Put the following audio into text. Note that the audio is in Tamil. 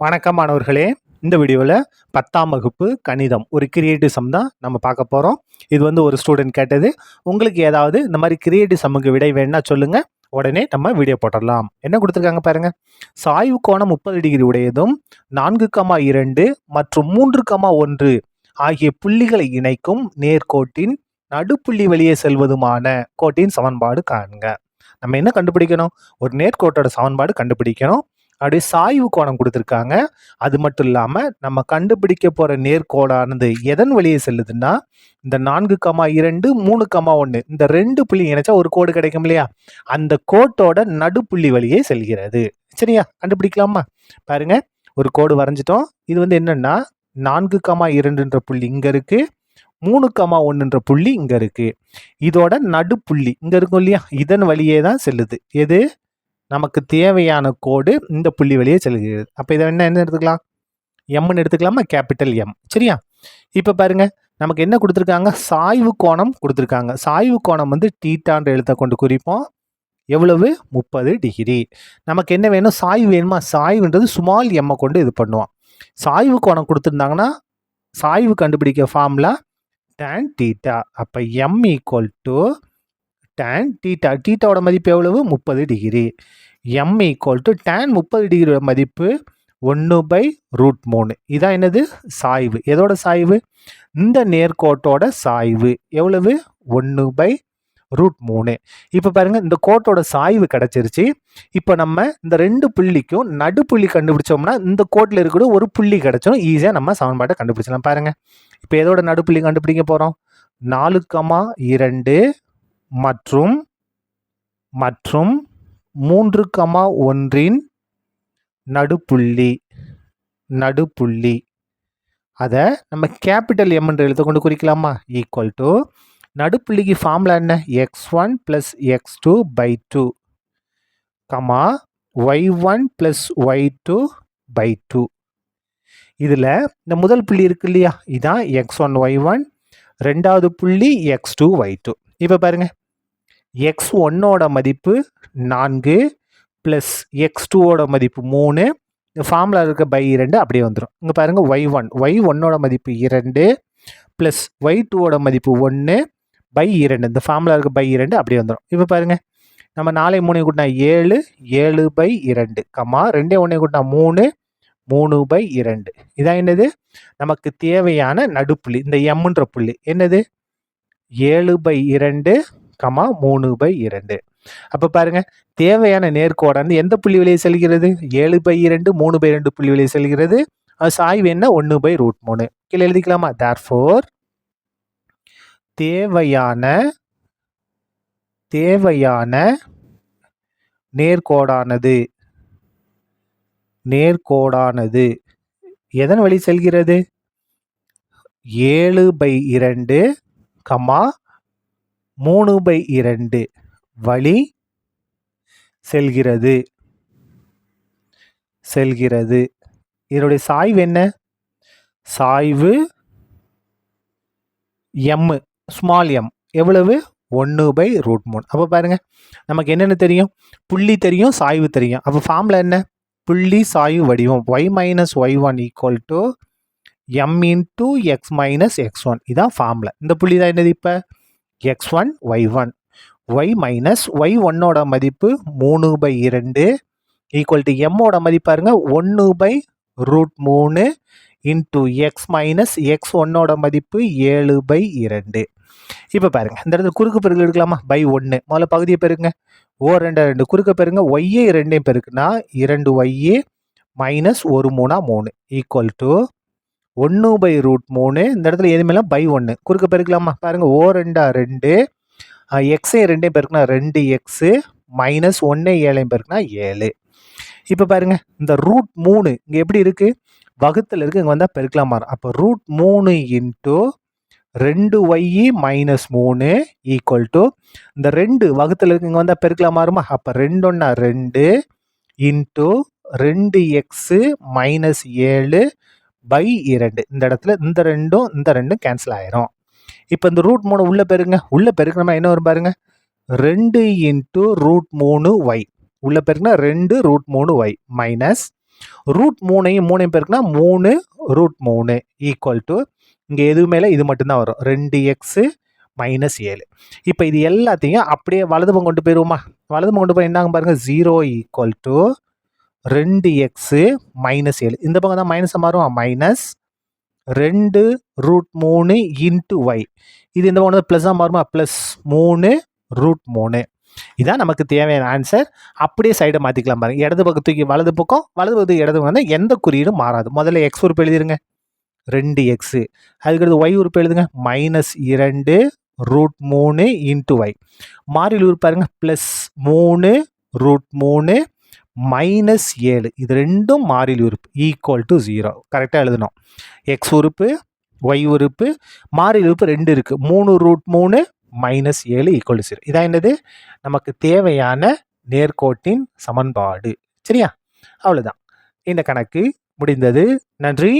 வணக்கம் மாணவர்களே. இந்த வீடியோவில் பத்தாம் வகுப்பு கணிதம் ஒரு கிரியேட்டிவ் சம் தான் நம்ம பார்க்க போகிறோம் இது வந்து ஒரு ஸ்டூடெண்ட் கேட்டது. உங்களுக்கு ஏதாவது இந்த மாதிரி கிரியேட்டிவ் சம்முக்கு விடை வேணும்னா சொல்லுங்கள் உடனே நம்ம வீடியோ போட்டுடலாம். என்ன கொடுத்துருக்காங்க பாருங்கள் சாய்வு கோணம் முப்பது டிகிரி உடையதும் நான்கு கமா இரண்டு மற்றும் மூன்று கமா ஒன்று ஆகிய புள்ளிகளை இணைக்கும் நேர்கோட்டின் நடுப்புள்ளி வெளியே செல்வதுமான கோட்டின் சமன்பாடு காணுங்க. நம்ம என்ன கண்டுபிடிக்கணும்? ஒரு நேர்கோட்டோட சமன்பாடு கண்டுபிடிக்கணும். அப்படியே சாய்வு கோணம் கொடுத்துருக்காங்க. அது மட்டும் இல்லாமல் நம்ம கண்டுபிடிக்க போகிற நேர்கோடானது எதன் வழியே செல்லுதுன்னா இந்த நான்கு கமா இரண்டு மூணு கமா ஒன்று இந்த ரெண்டு புள்ளி இணைச்சா ஒரு கோடு கிடைக்கும் இல்லையா? அந்த கோட்டோட நடுப்புள்ளி வழியே செல்கிறது. சரியா? கண்டுபிடிக்கலாமா? பாருங்க ஒரு கோடு வரைஞ்சிட்டோம். இது வந்து என்னன்னா நான்கு கமா இரண்டுன்ற புள்ளி இங்கே இருக்குது மூணு கமா ஒன்றுன்ற புள்ளி இங்கே இருக்குது இதோட நடுப்புள்ளி இங்கே இருக்கும் இல்லையா? இதன் வழியே தான் செல்லுது. எது? நமக்கு தேவையான கோடு இந்த புள்ளி வழியே செல்கிறது. அப்போ இதை என்ன என்ன எடுத்துக்கலாம்? எம்னு எடுத்துக்கலாமா? கேபிட்டல் எம் சரியா? இப்போ பாருங்க நமக்கு என்ன கொடுத்துருக்காங்க? சாய்வு கோணம் கொடுத்துருக்காங்க. சாய்வு கோணம் வந்து டீட்டான்ற எழுத்தை கொண்டு குறிப்போம். எவ்வளவு? முப்பது டிகிரி நமக்கு என்ன வேணும்? சாய்வு வேணுமா? சாய்வுன்றது சுமால் எம்மை கொண்டு இது பண்ணுவோம். சாய்வு கோணம் கொடுத்துருந்தாங்கன்னா சாய்வு கண்டுபிடிக்க ஃபார்முலா டேன் டீட்டா அப்போ M equal to tan theta டீட்டாவோட மதிப்பு எவ்வளவு? முப்பது degree M equal to tan முப்பது டிகிரியோட மதிப்பு ஒன்று பை ரூட் மூணு. இதான் என்னது? சாய்வு. எதோட சாய்வு? இந்த நேர்கோட்டோட சாய்வு. எவ்வளவு? ஒன்று பை ரூட் மூணு. இப்போ பாருங்கள் இந்த கோட்டோட சாய்வு கிடச்சிருச்சு. இப்போ நம்ம இந்த ரெண்டு புள்ளிக்கும் நடுப்புள்ளி கண்டுபிடிச்சோம்னா இந்த கோட்டில் இருக்கிற ஒரு புள்ளி கிடச்சோம் ஈஸியாக நம்ம சமன்பாட்டை கண்டுபிடிச்சலாம் பாருங்கள் இப்போ எதோட நடுப்புள்ளி கண்டுபிடிக்க போகிறோம் நாலு கமா இரண்டு மற்றும் மற்றும் மூன்று கமா ஒன்றின் நடுப்புள்ளி நடுப்புள்ளி. அதை நம்ம கேபிட்டல் எம் என்ற எழுத்தை கொண்டு குறிக்கலாமா? ஈக்குவல் டு நடுப்புள்ளிக்கு ஃபார்முலா என்ன? X one plus X two by two comma Y one plus Y two by two இதில் இந்த முதல் புள்ளி இருக்கு இல்லையா? இதான் எக்ஸ் ஒன் ஒய் ஒன் ரெண்டாவது புள்ளி எக்ஸ் டூ ஒய் டூ இப்போ பாருங்கள் எக்ஸ் ஒன்னோட மதிப்பு நான்கு ப்ளஸ் எக்ஸ் டூவோட மதிப்பு மூணு. இந்த இருக்க பை இரண்டு அப்படியே வந்துடும் இங்கே பாருங்கள் ஒய் ஒன் ஒய் ஒன்னோட மதிப்பு இரண்டு ப்ளஸ் ஒய் டூவோட மதிப்பு ஒன்று பை இரண்டு. இந்த ஃபார்மில் இருக்க பை இரண்டு அப்படியே வந்துடும் இப்போ பாருங்கள் நம்ம நாளை மூணு கூட்டினா ஏழு ஏழு பை இரண்டு. கம்மா ரெண்டே ஒன்றே கூட்டினா மூணு மூணு பை இரண்டு. இதான் என்னது? நமக்கு தேவையான நடுப்புள்ளி. இந்த எம்ன்ற புள்ளி. என்னது? ஏழு பை இரண்டு கமா மூணு பை இரண்டு. அப்போ பாருங்க தேவையான நேர்கோடானது எந்த புள்ளி விலையை செல்கிறது? ஏழு பை இரண்டு மூணு பை ரெண்டு புள்ளி விலையை செல்கிறது. அது சாய்வு என்ன? ஒன்று பை ரூட் மூணு. கீழே எழுதிக்கலாமா? தேர் ஃபோர் தேவையான தேவையான நேர்கோடானது நேர்கோடானது எதன் வழி செல்கிறது? ஏழு பை இரண்டு கமா மூணு பை இரண்டு வழி செல்கிறது. செல்கிறது. இதனுடைய சாய்வு என்ன? சாய்வு எம் ஸ்மால் எம் எவ்வளவு? ஒன்று பை ரூட் மூணு. அப்போ பாருங்கள் நமக்கு என்னென்ன தெரியும்? புள்ளி தெரியும் சாய்வு தெரியும். அப்போ ஃபார்மில் என்ன? புள்ளி சாய்வு வடிவம். Y minus Y one equal to M into X minus X one இதான் ஃபார்மில் இந்த புள்ளி தான் என்னது இப்போ? X one Y one Y minus Y ஒன்னோட மதிப்பு மூணு பை இரண்டு. ஈக்குவல் டு எம்மோட மதிப்பாருங்க ஒன்று பை ரூட் மூணு இன்ட்டு எக்ஸ் மைனஸ் எக்ஸ் ஒன்னோட மதிப்பு ஏழு பை இரண்டு. இப்போ பாருங்க இந்த இடத்துல குறுக்கு பெருக்கல் எடுக்கலாமா? பை ஒன்று முதல்ல பகுதியை பெருங்க. ஓ ரெண்டு ரெண்டு. குறுக்க பெருங்க ஒய்யே ரெண்டையும் பெருக்குன்னா இரண்டு ஒய்யே மைனஸ் ஒரு மூணா மூணு. ஈக்குவல் டு ஒன்று பை ரூட் மூணு. இந்த இடத்துல எதுவுமேலாம் பை ஒன்று குறுக்க பெருக்கலாமா? பாருங்கள் ஓ ரெண்டா ரெண்டு. எக்ஸையும் ரெண்டையும் பெருக்குனா ரெண்டு எக்ஸு மைனஸ் ஒன்று ஏழையும் பெருக்குனா ஏழு. இப்போ பாருங்க இந்த ரூட் மூணு இங்கே எப்படி இருக்குது வகுத்தில் இருக்குது இங்கே வந்தால் பெருக்கலாம்? மாறும் அப்போ ரூட் மூணு இன்ட்டு ரெண்டு ஒய்இ மைனஸ் மூணு ஈக்குவல் டு இந்த ரெண்டு வகுத்தில் இருக்கு இங்கே வந்தால் பெருக்கலாம் மாறுமா அப்போ ரெண்டு ஒன்றா ரெண்டு இன்ட்டு ரெண்டு எக்ஸு மைனஸ் ஏழு பை இரண்டு. இந்த இடத்துல இந்த ரெண்டும் இந்த ரெண்டும் கேன்சல் ஆயிரும். இப்போ இந்த ரூட் மூணு உள்ள பெருங்க. உள்ள பெருக்கணுமா என்ன வரும் பாருங்க? ரெண்டு இன்ட்டு ரூட் மூணு ஒய் உள்ள பெருக்குனா ரெண்டு ரூட் மூணு ஒய் மைனஸ் ரூட் மூணையும் மூணையும் பேருக்குன்னா மூணு ரூட் மூணு ஈக்குவல் டு இங்கே எதுவுமே இல்லை இது மட்டும்தான் வரும். ரெண்டு எக்ஸு மைனஸ் ஏழு. இப்போ இது எல்லாத்தையும் அப்படியே வலது கொண்டு போயிடுவோமா வலதுபம் கொண்டு போய் என்னாகும் பாருங்கள் ஜீரோ ஈக்குவல் டு ரெண்டு எக்ஸு மைனஸ் ஏழு. இந்த பக்கம் தான் மைனஸாக மாறும். மைனஸ் ரெண்டு ரூட் மூணு இன்ட்டு ஒய் இது இந்த பக்கம் ப்ளஸ்ஸாக மாறுமா? ப்ளஸ் மூணு ரூட் மூணு. இதான் நமக்கு தேவையான ஆன்சர் அப்படியே சைடை மாற்றிக்கலாம் பாருங்க. இடது பக்கம் தூக்கி வலது பக்கம் வலது பக்கத்துக்கு இடது வந்து எந்த குறியீடும் மாறாது. முதல்ல எக்ஸ் உறுப்பு எழுதிருங்க. ரெண்டு எக்ஸு அதுக்கடுத்து ஒய் உறுப்பு எழுதுங்க. மைனஸ் இரண்டு ரூட் மூணு இன்ட்டு ஒய் மாறியில் உறுப்பாருங்க ப்ளஸ் மூணு ரூட் மூணு மைனஸ் ஏழு. இது ரெண்டும் மாறிலி உறுப்பு. ஈக்குவல் டு ஜீரோ கரெக்டாக எழுதணும் எக்ஸ் உறுப்பு ஒய் உறுப்பு மாறிலி உறுப்பு ரெண்டு இருக்குது மூணு ரூட் மூணு மைனஸ் ஏழு ஈக்குவல் டு ஜீரோ இதான் என்னது? நமக்கு தேவையான நேர்கோட்டின் சமன்பாடு. சரியா? அவ்வளோதான் இந்த கணக்கு முடிந்தது. நன்றி.